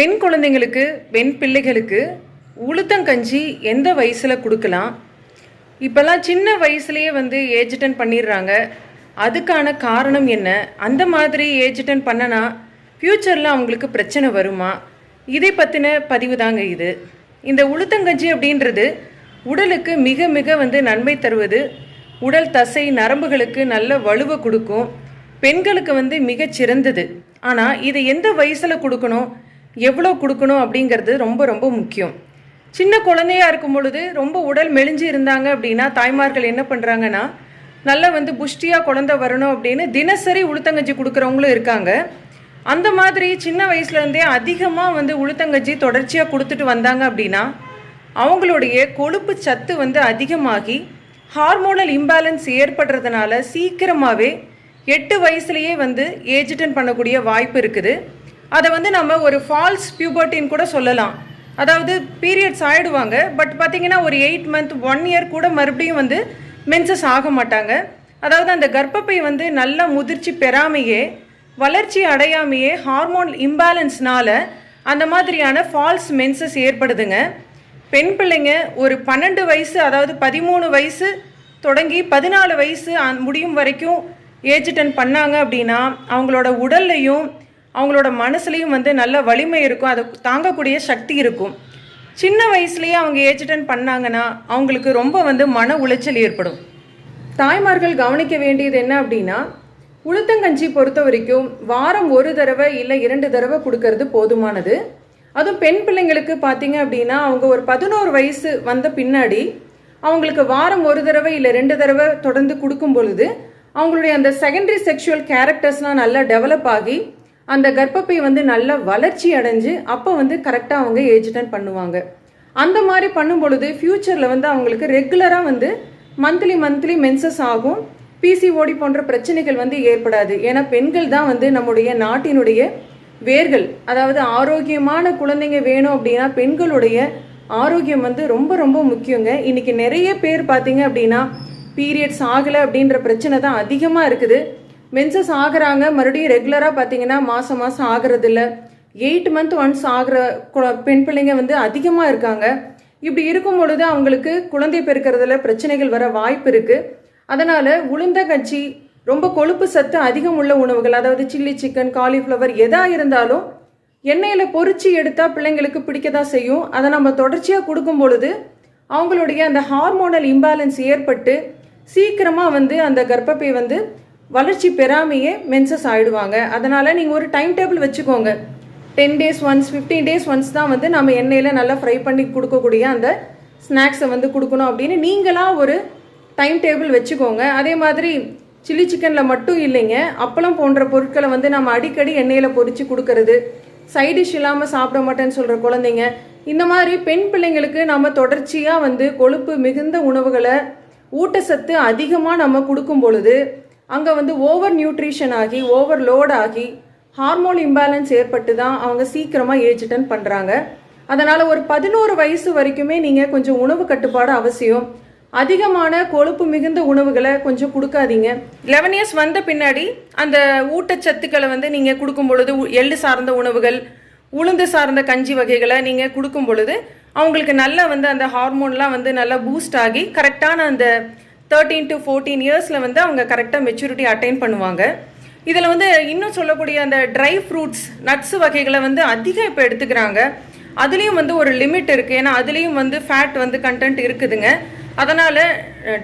பெண் குழந்தைங்களுக்கு பெண் பிள்ளைகளுக்கு உளுத்தங்கஞ்சி எந்த வயசில் கொடுக்கலாம்? இப்போல்லாம் சின்ன வயசுலேயே வந்து ஏஜ் அட்டன் பண்ணிடுறாங்க. அதுக்கான காரணம் என்ன? அந்த மாதிரி ஏஜ் அட்டன் பண்ணனா ஃப்யூச்சரில் அவங்களுக்கு பிரச்சனை வருமா? இதை பற்றின பதிவு தாங்க இது. இந்த உளுத்தங்கஞ்சி அப்படின்றது உடலுக்கு மிக மிக வந்து நன்மை தருவது உடல் தசை நரம்புகளுக்கு நல்ல வலுவை கொடுக்கும் பெண்களுக்கு வந்து மிகச் சிறந்தது ஆனால் இதை எந்த வயசில் கொடுக்கணும்? எவ்வளோ கொடுக்கணும் அப்படிங்கிறது ரொம்ப ரொம்ப முக்கியம். சின்ன குழந்தையா இருக்கும் பொழுது ரொம்ப உடல் மெலிஞ்சு இருந்தாங்க அப்படின்னா தாய்மார்கள் என்ன பண்ணுறாங்கன்னா நல்லா வந்து புஷ்டியாக குழந்தை வரணும் அப்படின்னு தினசரி உளுத்தங்கஞ்சி கொடுக்குறவங்களும் இருக்காங்க. அந்த மாதிரி சின்ன வயசுலேருந்தே அதிகமாக வந்து உளுத்தங்கஞ்சி தொடர்ச்சியாக கொடுத்துட்டு வந்தாங்க அப்படின்னா அவங்களுடைய கொழுப்பு சத்து வந்து அதிகமாகி ஹார்மோனல் இம்பேலன்ஸ் ஏற்படுறதுனால சீக்கிரமாகவே எட்டு வயசுலேயே வந்து ஏஜ் அட்டன் பண்ணக்கூடிய வாய்ப்பு இருக்குது. அதை வந்து நம்ம ஒரு ஃபால்ஸ் பியூபர்ட்டின்னு கூட சொல்லலாம். அதாவது பீரியட்ஸ் ஆயிடுவாங்க. பட் பார்த்தீங்கன்னா ஒரு எயிட் மந்த் ஒன் இயர் கூட மறுபடியும் வந்து மென்சஸ் ஆக மாட்டாங்க. அதாவது அந்த கர்ப்பப்பை வந்து நல்லா முதிர்ச்சி பெறாமையே வளர்ச்சி அடையாமையே ஹார்மோன் இம்பேலன்ஸ்னால் அந்த மாதிரியான ஃபால்ஸ் மென்சஸ் ஏற்படுதுங்க. பெண் பிள்ளைங்க ஒரு பன்னெண்டு வயசு அதாவது பதிமூணு வயசு தொடங்கி பதினாலு வயசு முடியும் வரைக்கும் ஏஜ் அட்டன் பண்ணாங்க அப்படின்னா அவங்களோட உடல்லையும் அவங்களோட மனசுலையும் வந்து நல்ல வலிமை இருக்கும். அதை தாங்கக்கூடிய சக்தி இருக்கும். சின்ன வயசுலேயே அவங்க ஏஜ் அட்டன் பண்ணாங்கன்னா அவங்களுக்கு ரொம்ப வந்து மன உளைச்சல் ஏற்படும். தாய்மார்கள் கவனிக்க வேண்டியது என்ன அப்படின்னா உளுத்தங்கஞ்சி பொறுத்த வரைக்கும் வாரம் ஒரு தடவை இல்லை இரண்டு தடவை கொடுக்கறது போதுமானது. அதுவும் பெண் பிள்ளைங்களுக்கு பார்த்தீங்க அப்படின்னா அவங்க ஒரு பதினோரு வயசு வந்த பின்னாடி அவங்களுக்கு வாரம் ஒரு தடவை இல்லை ரெண்டு தடவை தொடர்ந்து கொடுக்கும் பொழுது அவங்களுடைய அந்த செகண்டரி செக்ஷுவல் கேரக்டர்ஸ்லாம் நல்லா டெவலப் ஆகி அந்த கர்ப்பப்பை வந்து நல்லா வளர்ச்சி அடைஞ்சு அப்போ வந்து கரெக்டாக அவங்க ஏஜ் அட்டன் பண்ணுவாங்க. அந்த மாதிரி பண்ணும் பொழுது ஃப்யூச்சரில் வந்து அவங்களுக்கு ரெகுலராக வந்து மந்த்லி மந்த்லி மென்சஸ் ஆகும். பிசிஓடி போன்ற பிரச்சனைகள் வந்து ஏற்படாது. ஏன்னா பெண்கள் தான் வந்து நம்முடைய நாட்டினுடைய வேர்கள். அதாவது ஆரோக்கியமான குழந்தைங்க வேணும் அப்படின்னா பெண்களுடைய ஆரோக்கியம் வந்து ரொம்ப ரொம்ப முக்கியங்க. இன்னைக்கு நிறைய பேர் பார்த்தீங்க அப்படின்னா பீரியட்ஸ் ஆகலை அப்படின்ற பிரச்சனை தான் அதிகமாக இருக்குது. மென்சஸ் ஆகுறாங்க. மறுபடியும் ரெகுலராக பார்த்தீங்கன்னா மாதம் மாதம் ஆகிறதில்ல. எயிட் மந்த் ஒன்ஸ் ஆகிற கு- பெண் பிள்ளைங்க வந்து அதிகமாக இருக்காங்க. இப்படி இருக்கும் பொழுது அவங்களுக்கு குழந்தை பெருக்கிறதுல பிரச்சனைகள் வர வாய்ப்பு இருக்குது அதனால் உளுந்த உளுந்தங்கஞ்சி ரொம்ப கொழுப்பு சத்து அதிகம் உள்ள உணவுகள் அதாவது சில்லி சிக்கன் காலிஃப்ளவர் எதா இருந்தாலும் எண்ணெயில் பொறிச்சு எடுத்தால் பிள்ளைங்களுக்கு பிடிக்க தான் செய்யும். அதை நம்ம தொடர்ச்சியாக கொடுக்கும் பொழுது அவங்களுடைய அந்த ஹார்மோனல் இம்பேலன்ஸ் ஏற்பட்டு சீக்கிரமாக வந்து அந்த கர்ப்பப்பை வந்து வளர்ச்சி பெறாமையே மென்சஸ் ஆயிடுவாங்க. அதனால் நீங்கள் ஒரு டைம் டேபிள் வச்சுக்கோங்க. Ten days once fifteen days once தான் வந்து நம்ம எண்ணெயில் நல்லா ஃப்ரை பண்ணி கொடுக்கக்கூடிய அந்த ஸ்நாக்ஸை வந்து கொடுக்கணும் அப்படின்னு நீங்களாக ஒரு டைம் டேபிள் வச்சுக்கோங்க. அதே மாதிரி சில்லி சிக்கனில் மட்டும் இல்லைங்க. அப்பளம் போன்ற பொருட்களை வந்து நம்ம அடிக்கடி எண்ணெயில் பொறிச்சு கொடுக்கறது சைடிஷ் இல்லாமல் சாப்பிட மாட்டேன்னு சொல்கிற குழந்தைங்க இந்த மாதிரி பெண் பிள்ளைங்களுக்கு நம்ம தொடர்ச்சியாக வந்து கொழுப்பு மிகுந்த உணவுகளை ஊட்டச்சத்து அதிகமாக நம்ம கொடுக்கும் பொழுது அங்கே வந்து ஓவர் நியூட்ரிஷன் ஆகி ஓவர் லோட் ஆகி ஹார்மோன் இம்பேலன்ஸ் ஏற்பட்டு தான் அவங்க சீக்கிரமாக ஏஜ் அட்டன் பண்ணுறாங்க அதனால் ஒரு பதினோரு வயசு வரைக்குமே நீங்கள் கொஞ்சம் உணவு கட்டுப்பாடு அவசியம். அதிகமான கொழுப்பு மிகுந்த உணவுகளை கொஞ்சம் கொடுக்காதீங்க. லெவன் இயர்ஸ் வந்த பின்னாடி அந்த ஊட்டச்சத்துக்களை வந்து நீங்கள் கொடுக்கும் பொழுது உ- எள்ளு சார்ந்த உணவுகள் உளுந்து சார்ந்த கஞ்சி வகைகளை நீங்கள் கொடுக்கும் பொழுது அவங்களுக்கு நல்லா வந்து அந்த ஹார்மோன்லாம் வந்து நல்லா பூஸ்ட் ஆகி கரெக்டான அந்த தேர்ட்டீன் டு ஃபோர்டீன் இயர்ஸில் வந்து அவங்க கரெக்டாக மெச்சூரிட்டி அட்டைன் பண்ணுவாங்க. இதில் வந்து இன்னும் சொல்லக்கூடிய அந்த ட்ரை ஃப்ரூட்ஸ் நட்ஸ் வகைகளை வந்து அதிகம் இப்போ எடுத்துக்கிறாங்க. அதுலேயும் வந்து ஒரு லிமிட் இருக்குது ஏன்னா அதுலேயும் வந்து ஃபேட் வந்து கண்டென்ட் இருக்குதுங்க. அதனால்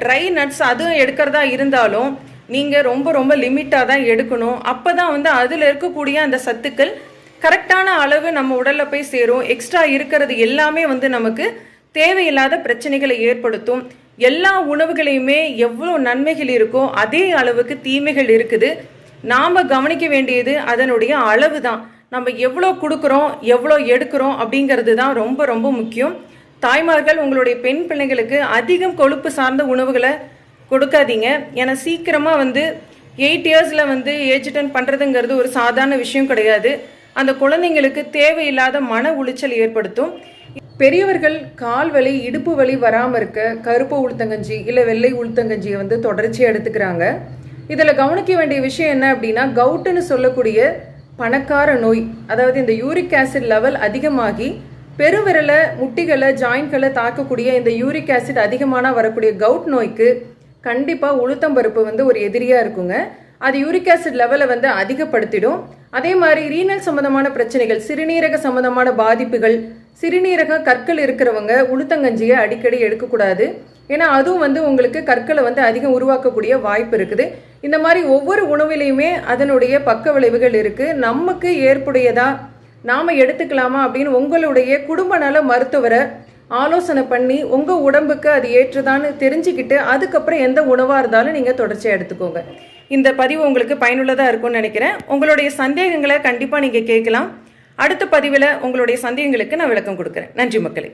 ட்ரை நட்ஸ் அதுவும் எடுக்கிறதா இருந்தாலும் நீங்கள் ரொம்ப ரொம்ப லிமிட்டாக தான் எடுக்கணும். அப்போ தான் வந்து அதில் இருக்கக்கூடிய அந்த சத்துக்கள் கரெக்டான அளவு நம்ம உடலில் போய் சேரும். எக்ஸ்ட்ரா இருக்கிறது எல்லாமே வந்து நமக்கு தேவையில்லாத பிரச்சனைகளை ஏற்படுத்தும். எல்லா உணவுகளையுமே எவ்வளோ நன்மைகள் இருக்கோ அதே அளவுக்கு தீமைகள் இருக்குது. நாம் கவனிக்க வேண்டியது அதனுடைய அளவு தான் நம்ம எவ்வளோ கொடுக்குறோம் எவ்வளோ எடுக்கிறோம் அப்படிங்கிறது தான் ரொம்ப ரொம்ப முக்கியம். தாய்மார்கள் உங்களுடைய பெண் பிள்ளைங்களுக்கு அதிகம் கொழுப்பு சார்ந்த உணவுகளை கொடுக்காதீங்க. ஏன்னா சீக்கிரமாக வந்து எயிட் இயர்ஸில் வந்து ஏஜ் அட்டன் பண்ணுறதுங்கிறது ஒரு சாதாரண விஷயம் கிடையாது. அந்த குழந்தைங்களுக்கு தேவையில்லாத மன உளைச்சல் ஏற்படுத்தும். பெரியவர்கள் கால் வலி இடுப்பு வலி வராமல் இருக்க கருப்பு உளுத்தங்கஞ்சி இல்லை வெள்ளை உளுத்தங்கஞ்சியை வந்து தொடர்ச்சியாக எடுத்துக்கிறாங்க. இதில் கவனிக்க வேண்டிய விஷயம் என்ன அப்படின்னா கவுட்டுன்னு சொல்லக்கூடிய பணக்கார நோய் அதாவது இந்த யூரிக் ஆசிட் லெவல் அதிகமாகி பெருவிரலை முட்டிகளை ஜாயின்களை தாக்கக்கூடிய இந்த யூரிக் ஆசிட் அதிகமான வரக்கூடிய கவுட் நோய்க்கு கண்டிப்பாக உளுத்தம்பருப்பு வந்து ஒரு எதிரியாக இருக்குங்க. அது யூரிக் ஆசிட் லெவலை வந்து அதிகப்படுத்திடும். அதே மாதிரி ரீனல் சம்பந்தமான பிரச்சனைகள் சிறுநீரக சம்பந்தமான பாதிப்புகள் சிறுநீரக கற்கள் இருக்கிறவங்க உளுத்தங்கஞ்சியை அடிக்கடி எடுக்கக்கூடாது. ஏன்னா அதுவும் வந்து உங்களுக்கு கற்களை வந்து அதிகம் உருவாக்கக்கூடிய வாய்ப்பு இருக்குது. இந்த மாதிரி ஒவ்வொரு உணவிலையுமே அதனுடைய பக்க விளைவுகள் இருக்குது நமக்கு ஏற்புடையதா நாம் எடுத்துக்கலாமா அப்படின்னு உங்களுடைய குடும்ப நல மருத்துவரை ஆலோசனை பண்ணி உங்கள் உடம்புக்கு அது ஏற்றுதான்னு தெரிஞ்சுக்கிட்டு அதுக்கப்புறம் எந்த உணவாக இருந்தாலும் நீங்கள் தொடர்ச்சியாக எடுத்துக்கோங்க. இந்த பதிவு உங்களுக்கு பயனுள்ளதாக இருக்கும்னு நினைக்கிறேன். உங்களுடைய சந்தேகங்களை கண்டிப்பாக நீங்கள் கேட்கலாம். அடுத்த பதிவில் உங்களுடைய சந்தேகங்களுக்கு நான் விளக்கம் கொடுக்குறேன். நன்றி மக்களே.